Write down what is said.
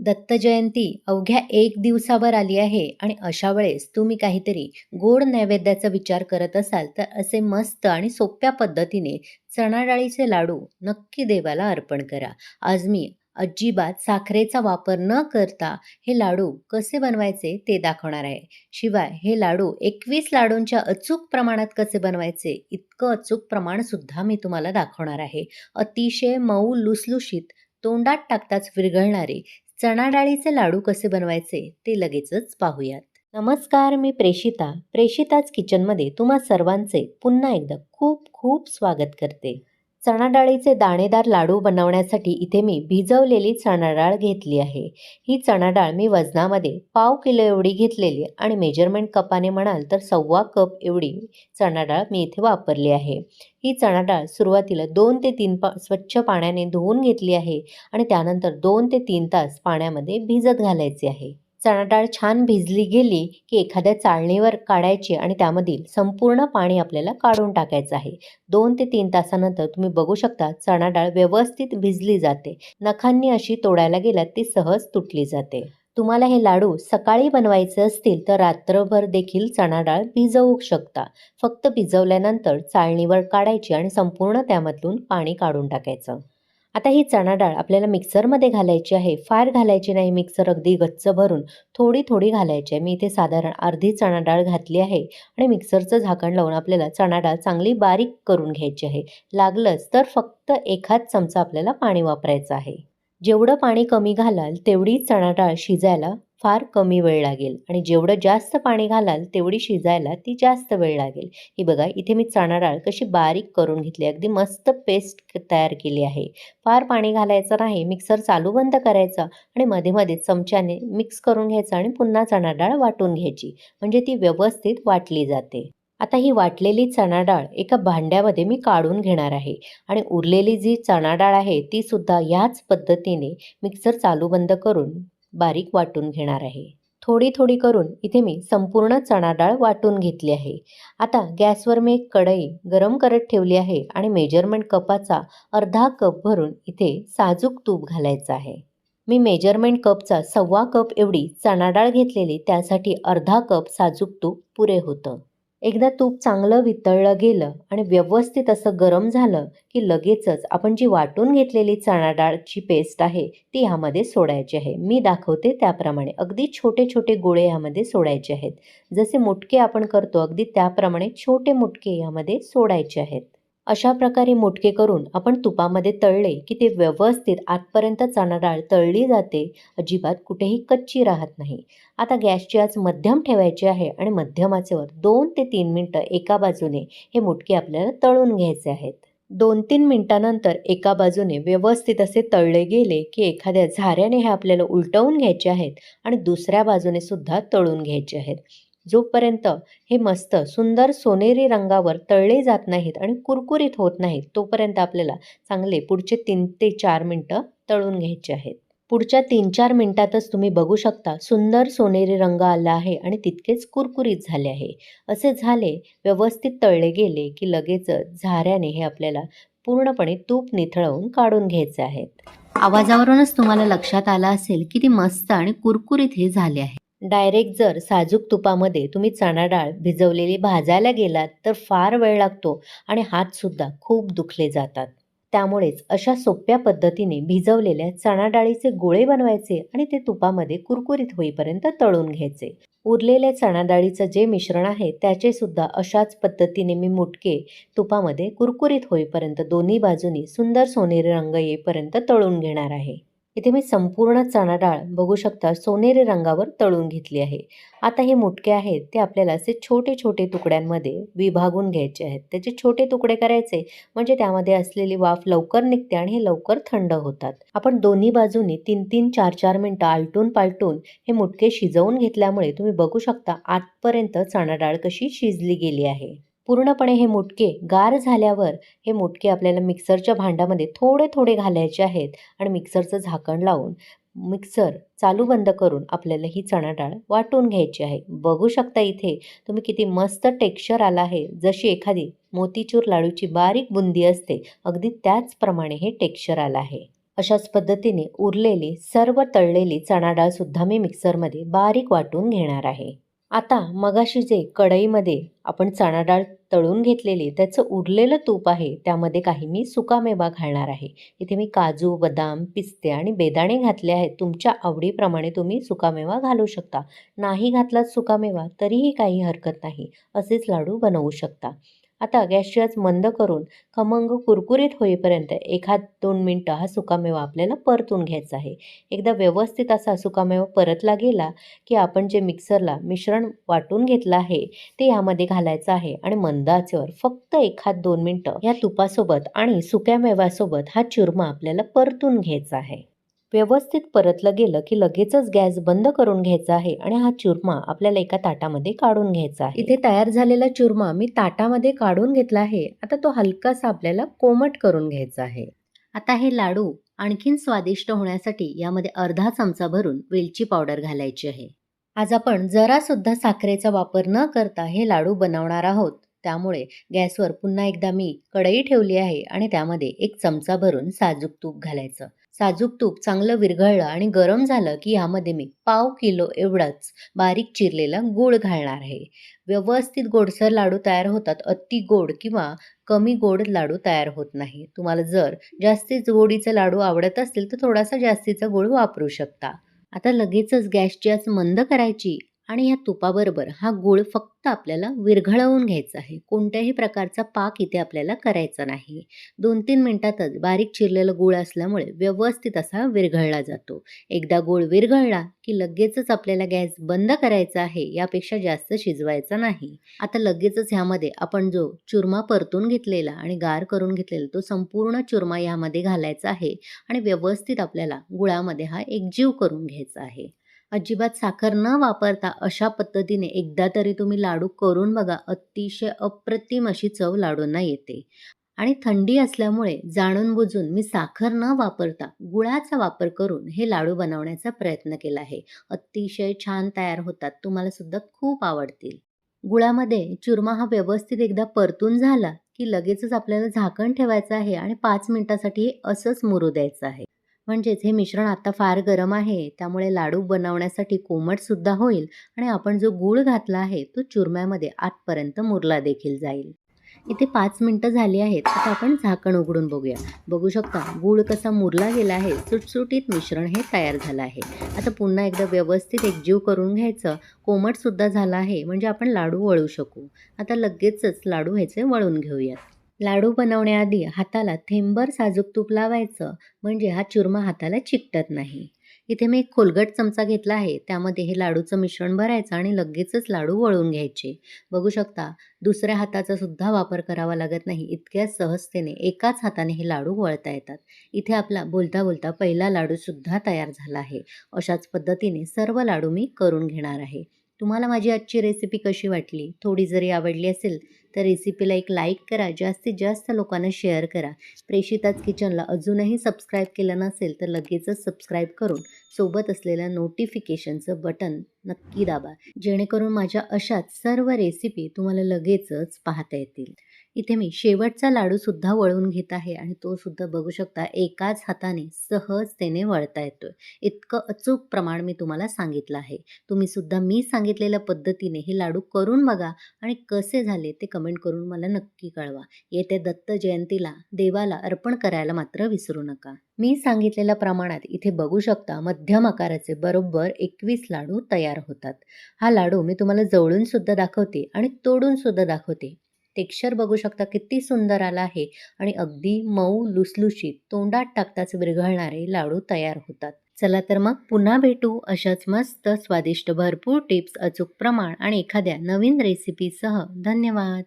दत्त जयंती अवघ्या एक दिवसावर आली आहे आणि अशा वेळेस तुम्ही काहीतरी गोड नैवेद्याचा विचार करत असाल तर असे मस्त आणि सोप्या पद्धतीने चणाडाळीचे लाडू नक्की देवाला अर्पण करा. आज मी अजिबात साखरेचा वापर न करता हे लाडू कसे बनवायचे ते दाखवणार आहे. शिवाय हे लाडू एकवीस लाडूंच्या अचूक प्रमाणात कसे बनवायचे इतकं अचूक प्रमाणसुद्धा मी तुम्हाला दाखवणार आहे. अतिशय मऊ लुसलुशीत तोंडात टाकताच विरघळणारे चणा डाळीचे लाडू कसे बनवायचे ते लगेचच पाहूयात. नमस्कार मी प्रेषिता प्रेषिताच किचनमध्ये तुम्हा सर्वांचे पुन्हा एकदा खूप खूप स्वागत करते. चणाडाळीचे दाणेदार लाडू बनवण्यासाठी इथे मी भिजवलेली चणाडाळ घेतली आहे. ही चणाडाळ मी वजनामध्ये पाव किलो एवढी घेतलेली आणि मेजरमेंट कपाने म्हणाल तर सव्वा कप एवढी चणाडाळ मी इथे वापरली आहे. ही चणाडाळ सुरुवातीला दोन ते तीन पा स्वच्छ पाण्याने धुवून घेतली आहे आणि त्यानंतर दोन ते तीन तास पाण्यामध्ये भिजत घालायची आहे. चणाडाळ छान भिजली गेली की एखाद्या चाळणीवर काढायची आणि त्यामधील संपूर्ण पाणी आपल्याला काढून टाकायचं आहे. दोन ते तीन तासानंतर तुम्ही बघू शकता चणाडाळ व्यवस्थित भिजली जाते. नखांनी अशी तोडायला गेल्यात ती सहज तुटली जाते. तुम्हाला हे लाडू सकाळी बनवायचे असतील तर रात्रभर देखील चणा डाळ भिजवू शकता. फक्त भिजवल्यानंतर चाळणीवर काढायची आणि संपूर्ण त्यामधून पाणी काढून टाकायचं. आता ही चणा डाळ आपल्याला मिक्सरमध्ये घालायची आहे. फार घालायची नाही. मिक्सर अगदी गच्च भरून थोडी थोडी घालायची आहे. मी इथे साधारण अर्धी चणा डाळ घातली आहे आणि मिक्सरचं झाकण लावून आपल्याला चणा डाळ चांगली बारीक करून घ्यायची आहे. लागलंच तर फक्त एखाद चमचा आपल्याला पाणी वापरायचं आहे. जेवढं पाणी कमी घालाल तेवढी चणा डाळ शिजायला फार कमी वेळ लागेल. आणि जेवढं जास्त पाणी घालाल तेवढी शिजायला ती जास्त वेळ लागेल. ही बघा इथे मी चणा डाळ कशी बारीक करून घेतली अगदी मस्त पेस्ट तयार केली आहे. फार पाणी घालायचं नाही. मिक्सर चालू बंद करायचा आणि मध्ये मध्ये चमच्याने मिक्स करून घ्यायचं आणि पुन्हा चणा डाळ वाटून घ्यायची. म्हणजे ती व्यवस्थित वाटली जाते. आता ही वाटलेली चणा डाळ एका भांड्यामध्ये मी काढून घेणार आहे. आणि उरलेली जी चणा डाळ आहे ती सुद्धा ह्याच पद्धतीने मिक्सर चालू बंद करून बारीक वाटून घेणार आहे. थोडी थोडी करून इथे मी संपूर्ण चणा डाळ वाटून घेतली आहे. आता गॅसवर मी एक कढई गरम करत ठेवली आहे आणि मेजरमेंट कपाचा अर्धा कप भरून इथे साजूक तूप घालायचं आहे. मी मेजरमेंट कपचा सव्वा कप एवढी चणा डाळ घेतलेली त्यासाठी अर्धा कप साजूक तूप पुरे होतं. एकदा तूप चांगलं वितळलं गेलं आणि व्यवस्थित असं गरम झालं की लगेचच आपण जी वाटून घेतलेली चणा डाळची पेस्ट आहे ती ह्यामध्ये सोडायची आहे. मी दाखवते त्याप्रमाणे. अगदी छोटे छोटे गोळे ह्यामध्ये सोडायचे आहेत. जसे मुटके आपण करतो अगदी त्याप्रमाणे छोटे मुटके यामध्ये सोडायचे आहेत. अशा प्रकारे मुटके करून आपण तुपामध्ये तळले की ते व्यवस्थित आतपर्यंत चणा डाळ तळली जाते. अजिबात कुठेही कच्ची राहत नाही. आता गॅसची आज मध्यम ठेवायची आहे आणि मध्यमाचेवर दोन ते तीन मिनटं एका बाजूने हे मुटके आपल्याला तळून घ्यायचे आहेत. दोन तीन मिनटानंतर एका बाजूने व्यवस्थित असे तळले गेले की एखाद्या झाऱ्याने हे आपल्याला उलटवून घ्यायचे आहेत आणि दुसऱ्या बाजूने सुद्धा तळून घ्यायचे आहेत. जोपर्यंत हे मस्त सुंदर सोनेरी रंगावर तळले जात नाहीत आणि कुरकुरीत होत नाहीत तोपर्यंत आपल्याला चांगले पुढचे तीन ते चार मिनटं तळून घ्यायचे आहेत. पुढच्या तीन चार मिनटातच तुम्ही बघू शकता सुंदर सोनेरी रंग आला आहे आणि तितकेच कुरकुरीत झाले आहे. असे झाले व्यवस्थित तळले गेले की लगेच झाऱ्याने हे आपल्याला पूर्णपणे तूप निथळवून काढून घ्यायचे आहेत. आवाजावरूनच तुम्हाला लक्षात आलं असेल की ती मस्त आणि कुरकुरीत हे झाले आहे. डायरेक्ट जर साजूक तुपामध्ये तुम्ही चणा डाळ भिजवलेली भाजायला गेलात तर फार वेळ लागतो आणि हातसुद्धा खूप दुखले जातात. त्यामुळेच अशा सोप्या पद्धतीने भिजवलेल्या चणा डाळीचे गोळे बनवायचे आणि ते तुपामध्ये कुरकुरीत होईपर्यंत तळून घ्यायचे. उरलेल्या चणा डाळीचं जे मिश्रण आहे त्याचे सुद्धा अशाच पद्धतीने मी मुटके तुपामध्ये कुरकुरीत होईपर्यंत दोन्ही बाजूनी सुंदर सोनेरी रंग येईपर्यंत तळून घेणार आहे. इथे मी संपूर्ण चणा डाळ बघू शकता सोनेरी रंगावर तळून घेतली आहे. आता हे मुटके आहेत ते आपल्याला असे छोटे छोटे तुकड्यांमध्ये विभागून घ्यायचे आहेत. त्याचे छोटे तुकडे करायचे म्हणजे त्यामध्ये असलेली वाफ लवकर निघते आणि हे लवकर थंड होतात. आपण दोन्ही बाजूनी तीन तीन चार चार मिनटं आलटून पालटून हे मुटके शिजवून घेतल्यामुळे तुम्ही बघू शकता आतपर्यंत चणा डाळ कशी शिजली गेली आहे. पूर्णपणे हे मुटके गार झाल्यावर हे मुटके आपल्याला मिक्सरच्या भांड्यामध्ये थोडे थोडे घालायचे आहेत आणि मिक्सरचं झाकण लावून मिक्सर चालू बंद करून आपल्याला ही चणा डाळ वाटून घ्यायची आहे. बघू शकता इथे तुम्ही किती मस्त टेक्स्चर आला आहे. जशी एखादी मोतीचूर लाडूची बारीक बुंदी असते अगदी त्याचप्रमाणे हे टेक्स्चर आलं आहे. अशाच पद्धतीने उरलेली सर्व तळलेली चणा डाळसुद्धा मी मिक्सरमध्ये बारीक वाटून घेणार आहे. आता मगाशी जे कढईमध्ये आपण चणा डाळ तळून घेतलेली त्याचं उरलेलं तूप आहे त्यामध्ये काही मी सुकामेवा घालणार आहे. इथे मी काजू बदाम पिस्ते आणि बेदाणे घातले आहेत. तुमच्या आवडीप्रमाणे तुम्ही सुकामेवा घालू शकता. नाही घातलात सुकामेवा तरीही काही हरकत नाही. असेच लाडू बनवू शकता. आता गॅसची आच मंद करून खमंग कुरकुरीत होईपर्यंत एखाद दोन मिनटं हा सुकामेवा आपल्याला परतून घ्यायचा आहे. एकदा व्यवस्थित असा सुकामेवा परतला गेला की आपण जे मिक्सरला मिश्रण वाटून घेतलं आहे ते यामध्ये घालायचं आहे आणि मंद आचेवर फक्त एखाद दोन मिनटं या तुपासोबत आणि सुक्या मेव्यासोबत हा चुरमा आपल्याला परतून घ्यायचा आहे. व्यवस्थित परतलं गेलं की लगेचच गॅस बंद करून घ्यायचा आहे आणि हा चुरमा आपल्याला एका ताटामध्ये काढून घ्यायचा आहे. इथे तयार झालेला चुरमा मी ताटामध्ये काढून घेतला आहे. आता तो हलकासा आपल्याला कोमट करून घ्यायचा आहे. आता हे लाडू आणखीन स्वादिष्ट होण्यासाठी यामध्ये अर्धा चमचा भरून वेलची पावडर घालायची आहे. आज आपण जरा सुद्धा साखरेचा वापर न करता हे लाडू बनवणार आहोत. त्यामुळे गॅसवर पुन्हा एकदा मी कढई ठेवली आहे आणि त्यामध्ये एक चमचा भरून साजूक तूप घालायचं. साजूक तूप चांगलं विरघळलं आणि गरम झालं की यामध्ये मी पाव किलो एवढाच बारीक चिरलेला गूळ घालणार आहे. व्यवस्थित गोडसर लाडू तयार होतात. अति गोड किंवा कमी गोड लाडू तयार होत नाही. तुम्हाला जर जास्तीच गोडीचं लाडू आवडत असतील तर थोडासा जास्तीचा गोड वापरू शकता. आता लगेचच गॅसची आज मंद करायची. आणि या तुपाबरोबर हा गूळ फक्त आपल्याला विरघळवून घ्यायचा आहे. कोणत्याही प्रकारचा पाक इथे आपल्याला करायचा नाही. दोन तीन मिनटातच बारीक चिरलेला गूळ असल्यामुळे व्यवस्थित असा विरघळला जातो. एकदा गूळ विरघळला की लगेचच आपल्याला गॅस बंद करायचा आहे यापेक्षा जास्त शिजवायचा नाही. आता लगेचच ह्यामध्ये आपण जो चुरमा परतून घेतलेला आणि गार करून घेतलेला तो संपूर्ण चुरमा यामध्ये घालायचा आहे आणि व्यवस्थित आपल्याला गुळामध्ये हा एकजीव करून घ्यायचा आहे. अजिबात साखर न वापरता अशा पद्धतीने एकदा तरी तुम्ही लाडू करून बघा अतिशय अप्रतिम अशी चव लाडूंना येते. आणि थंडी असल्यामुळे जाणून बुजून मी साखर न वापरता गुळाचा वापर करून हे लाडू बनवण्याचा प्रयत्न केला आहे. अतिशय छान तयार होतात तुम्हाला सुद्धा खूप आवडतील. गुळामध्ये चुरमा हा व्यवस्थित एकदा परतून झाला की लगेचच आपल्याला झाकण ठेवायचं आहे आणि पाच मिनिटासाठी हे असंच मुरू द्यायचं आहे. म्हणजेच हे मिश्रण आता फार गरम आहे त्यामुळे लाडू बनवण्यासाठी कोमटसुद्धा होईल आणि आपण जो गूळ घातला आहे तो चुरम्यामध्ये आतपर्यंत मुरला देखील जाईल. इथे पाच मिनटं झाली आहेत आता आपण झाकण उघडून बघूया. बघू शकता गूळ कसा मुरला गेला आहे सुटसुटीत मिश्रण हे तयार झालं आहे. आता पुन्हा एकदा व्यवस्थित एकजीव करून घ्यायचं कोमटसुद्धा झालं आहे म्हणजे आपण लाडू वळू शकू. आता लगेचच लाडू ह्याचे वळून घेऊयात. लाडू बनवण्याआधी हाताला थेंबर साजूक तूप लावायचं. म्हणजे हा चुरमा हाताला चिकटत नाही. इथे मी एक खोलगट चमचा घेतला आहे. त्यामध्ये हे लाडूचं मिश्रण भरायचं आणि लगेचच लाडू वळून घ्यायचे. बघू शकता दुसऱ्या हाताचा सुद्धा वापर करावा लागत नाही. इतक्या सहजतेने एकाच हाताने हे लाडू वळता येतात. इथे आपला बोलता बोलता पहिला लाडूसुद्धा तयार झाला आहे. अशाच पद्धतीने सर्व लाडू मी करून घेणार आहे. तुम्हाला माझी आजची रेसिपी कशी वाटली? थोडी जरी आवडली असेल तर रेसिपीला एक लाईक करा जास्तीत जास्त लोकांना शेअर करा. प्रेषिताच किचनला अजूनही सबस्क्राईब केलं नसेल तर लगेचच सबस्क्राईब करून सोबत असलेल्या नोटिफिकेशनचं बटन नक्की दाबा. जेणेकरून माझ्या अशाच सर्व रेसिपी तुम्हाला लगेचच पाहता येतील. इथे मी शेवटचा लाडूसुद्धा वळून घेत आहे आणि तो सुद्धा बघू शकता एकाच हाताने सहजतेने वळता येतोय. इतकं अचूक प्रमाण मी तुम्हाला सांगितलं आहे. तुम्ही सुद्धा मी सांगितलेल्या पद्धतीने हे लाडू करून बघा आणि कसे झाले ते कमेंट करून मला नक्की कळवा. येत्या दत्त जयंतीला देवाला अर्पण करायला मात्र विसरू नका. मी सांगितलेल्या प्रमाणात इथे बघू शकता मध्यम आकाराचे बरोबर एकवीस लाडू तयार होतात. हा लाडू मी तुम्हाला जवळून सुद्धा दाखवते आणि तोडून सुद्धा दाखवते. टेक्स्चर बघू शकता किती सुंदर आला आहे. आणि अगदी मऊ लुसलुशीत तोंडात टाकताच विरघळणारे लाडू तयार होतात. चला तर मग पुन्हा भेटू अशाच मस्त स्वादिष्ट भरपूर टिप्स अचूक प्रमाण आणि एखाद्या नवीन रेसिपीसह धन्यवाद.